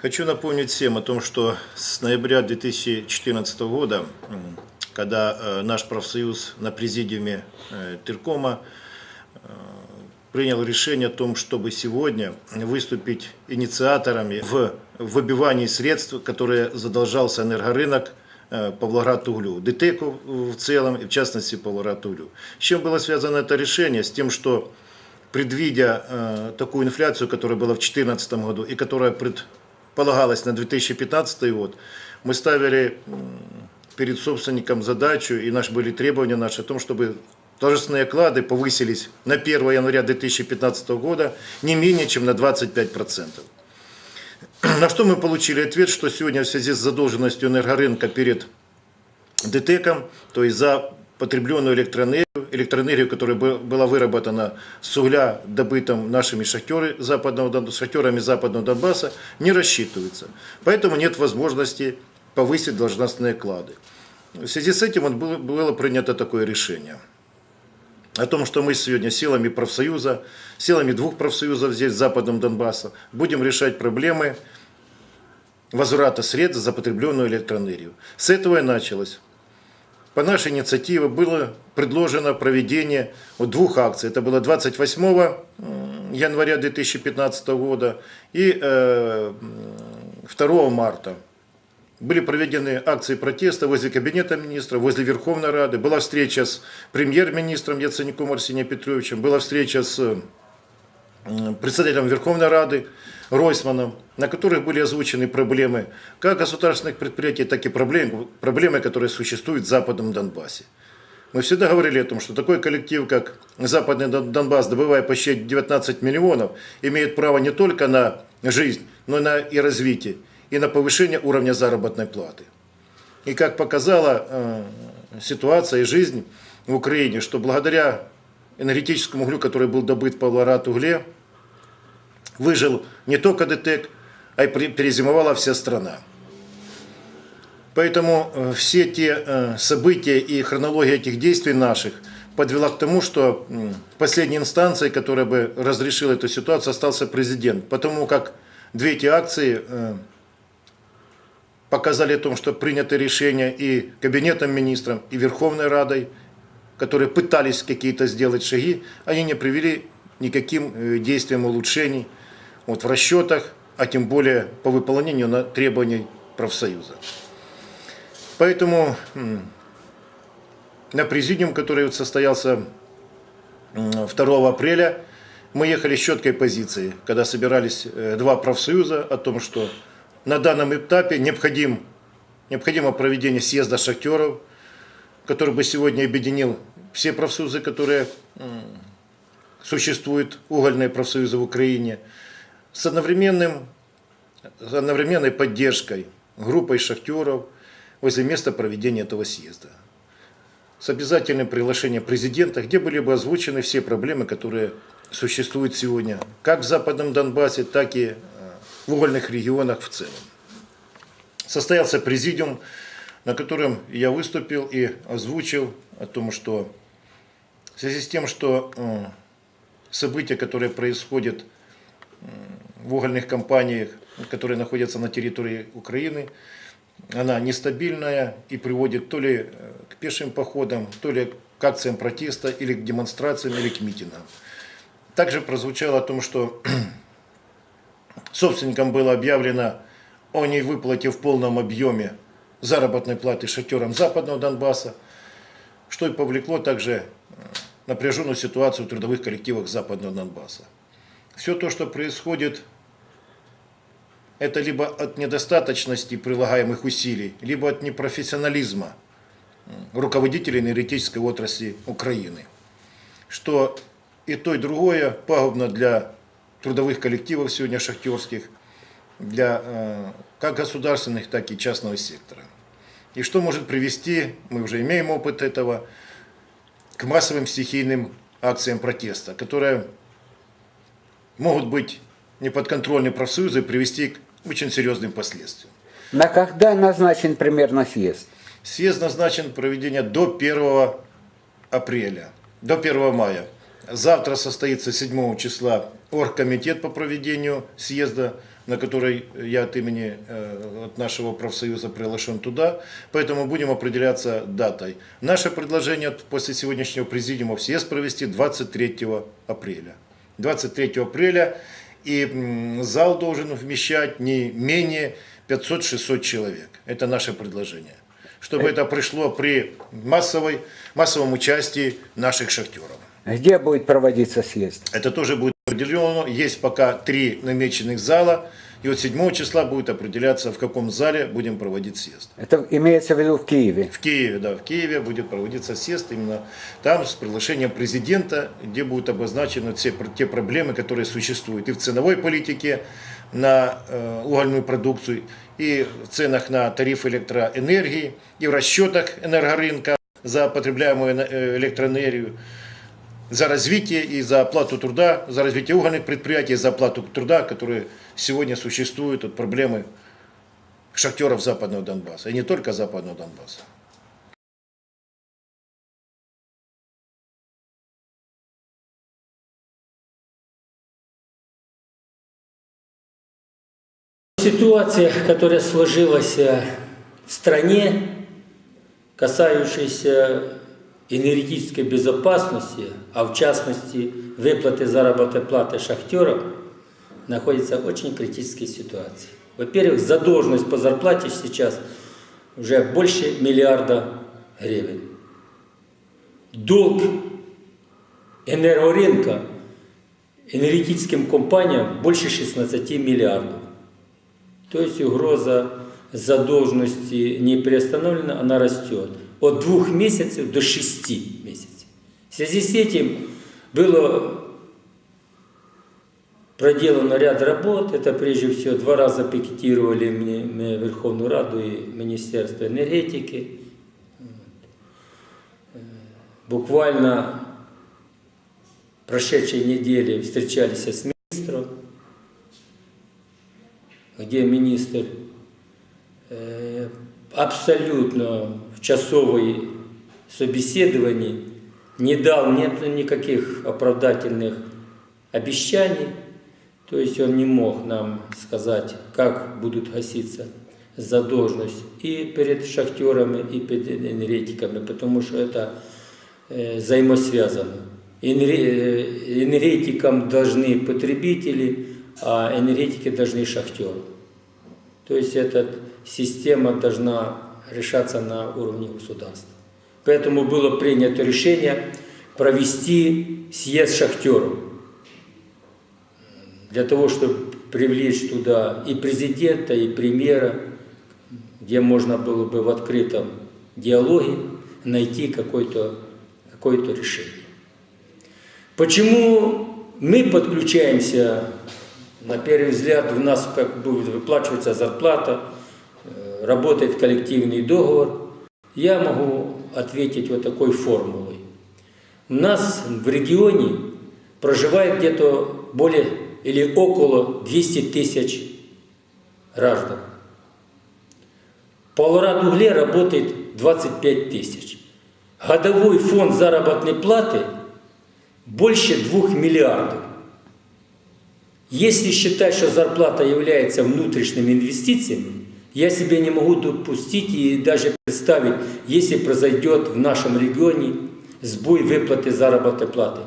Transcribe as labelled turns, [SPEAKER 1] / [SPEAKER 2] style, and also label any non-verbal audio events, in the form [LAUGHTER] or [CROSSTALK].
[SPEAKER 1] Хочу напомнить всем о том, что с ноября 2014 года, когда э, наш профсоюз на президиуме э, Тиркома э, принял решение о том, чтобы сегодня выступить инициаторами в выбивании средств, которые задолжался энергорынок Павлоград-Углю, ДТЭКу в целом и в частности Павлоград-Углю. С чем было связано это решение? С тем, что предвидя такую инфляцию, которая была в 2014 году и которая предполагалась на 2015 год, мы ставили перед собственником задачу, и наши были требования наши о том, чтобы должностные оклады повысились на 1 января 2015 года не менее чем на 25%. На что мы получили ответ, что сегодня в связи с задолженностью энергорынка перед ДТЭКом, то есть за потребленную электроэнергию, электроэнергию, которая бы- была выработана с угля, добытым нашими шахтеры западного, шахтерами западного Донбасса, не рассчитывается. Поэтому нет возможности повысить должностные клады. В связи с этим было, было принято такое решение о том, что мы сегодня силами профсоюза, силами двух профсоюзов здесь, в западном Донбасса, будем решать проблемы возврата средств за потребленную электроэнергию. С этого и началось. По нашей инициативе было предложено проведение двух акций. Это было 28 м, января 2015 года и э, м, 2 марта. Были проведены акции протеста возле Кабинета министра, возле Верховной Рады. Была встреча с премьер-министром Яценюком Арсением Петровичем. Была встреча с председателем Верховной Рады Ройсманом, на которых были озвучены проблемы как государственных предприятий, так и проблемы, проблемы, которые существуют в Западном Донбассе. Мы всегда говорили о том, что такой коллектив, как Западный Дон- Донбасс, добывая почти 19 миллионов, имеет право не только на жизнь, но и на и развитие, и на повышение уровня заработной платы. И как показала э, ситуация и жизнь в Украине, что благодаря энергетическому углю, который был добыт в Павлоград-Угле, выжил не только ДТЭК, а и перезимовала вся страна. Поэтому э, все те э, события и хронология этих действий наших подвела к тому, что последней инстанцией, которая бы разрешила эту ситуацию, остался президент. Потому как две эти акции э, показали о том, что принято решение и Кабинетом министром, и Верховной Радой, которые пытались какие-то сделать шаги, они не привели никаким действиям улучшений вот, в расчетах, а тем более по выполнению на требований профсоюза. Поэтому на президиум, который вот состоялся м, 2 апреля, мы ехали с четкой позицией, когда собирались э, два профсоюза о том, что на данном этапе необходим, необходимо проведение съезда шахтеров, который бы сегодня объединил все профсоюзы, которые существуют, угольные профсоюзы в Украине, с одновременным, с одновременной поддержкой группой шахтеров возле места проведения этого съезда. С обязательным приглашением президента, где были бы озвучены все проблемы, которые существуют сегодня, как в Западном Донбассе, так и э, в угольных регионах в целом. Состоялся президиум, на котором я выступил и озвучил о том, что в связи с тем, что э, события, которые происходят в угольных компаниях, которые находятся на территории Украины, она нестабильная и приводит то ли э, к пешим походам, то ли к акциям протеста, или к демонстрациям, или к митингам. Также прозвучало о том, что [CLEARS THROAT] собственникам было объявлено о невыплате в полном объеме заработной платы шахтерам Западного Донбасса, что и повлекло также э, напряженную ситуацию в трудовых коллективах Западного Донбасса. Все то, что происходит, это либо от недостаточности прилагаемых усилий, либо от непрофессионализма руководителей энергетической отрасли Украины. Что и то, и другое пагубно для трудовых коллективов сегодня шахтерских, для э, как государственных, так и частного сектора. И что может привести, мы уже имеем опыт этого, к массовым стихийным акциям протеста, которые могут быть неподконтрольны профсоюзы и привести к очень серьезным последствиям.
[SPEAKER 2] На когда назначен примерно съезд?
[SPEAKER 1] Съезд назначен проведение до 1 апреля, до 1 мая. Завтра состоится 7 числа оргкомитет по проведению съезда, на который я от имени э, от нашего профсоюза приглашен туда, поэтому будем определяться датой. Наше предложение после сегодняшнего президиума в съезд провести 23 апреля. 23 апреля и зал должен вмещать не менее 500-600 человек. Это наше предложение. Чтобы это пришло при массовой, массовом участии наших шахтеров.
[SPEAKER 2] Где будет проводиться съезд?
[SPEAKER 1] Это тоже будет определено. Есть пока три намеченных зала. И вот 7 числа будет определяться, в каком зале будем проводить съезд.
[SPEAKER 2] Это имеется в виду в Киеве.
[SPEAKER 1] В Киеве, да, в Киеве будет проводиться съезд именно там с приглашением президента, где будут обозначены все те проблемы, которые существуют и в ценовой политике на э, угольную продукцию, и в ценах на тариф электроэнергии, и в расчетах энергорынка за потребляемую э, электроэнергию, за развитие и за оплату труда, за развитие угольных предприятий, за оплату труда, которые сегодня существуют, от проблемы шахтеров Западного Донбасса, и не только Западного Донбасса.
[SPEAKER 3] Ситуация, которая сложилась э, в стране, касающаяся энергетической безопасности, а в частности выплаты заработной платы шахтерам, находится в очень критической ситуации. Во-первых, задолженность по зарплате сейчас уже больше миллиарда гривен. Долг энергорынка энергетическим компаниям больше 16 миллиардов. То есть угроза задолженности не приостановлена, она растет. От двух месяцев до шести месяцев. В связи с этим было проделано ряд работ. Это прежде всего два раза пикетировали мне, мне Верховную Раду и Министерство энергетики. Буквально прошедшей неделе встречались с министром где министр э, абсолютно в часовой собеседовании не дал нет никаких оправдательных обещаний, то есть он не мог нам сказать, как будут гаситься задолженность и перед шахтерами, и перед энергетиками, потому что это э, взаимосвязано. Э, Энергетикам должны потребители, а энергетики должны шахтеры. То есть эта система должна решаться на уровне государства. Поэтому было принято решение провести съезд шахтеров для того, чтобы привлечь туда и президента, и премьера, где можно было бы в открытом диалоге найти какое-то какое решение. Почему мы подключаемся, на первый взгляд, у нас как будет выплачиваться зарплата, работает коллективный договор, я могу ответить вот такой формулой. У нас в регионе проживает где-то более или около 200 тысяч граждан. По Лорад-Угле работает 25 тысяч. Годовой фонд заработной платы больше 2 миллиардов. Если считать, что зарплата является внутренними инвестициями, я себе не могу допустить и даже представить, если произойдет в нашем регионе сбой выплаты заработной платы.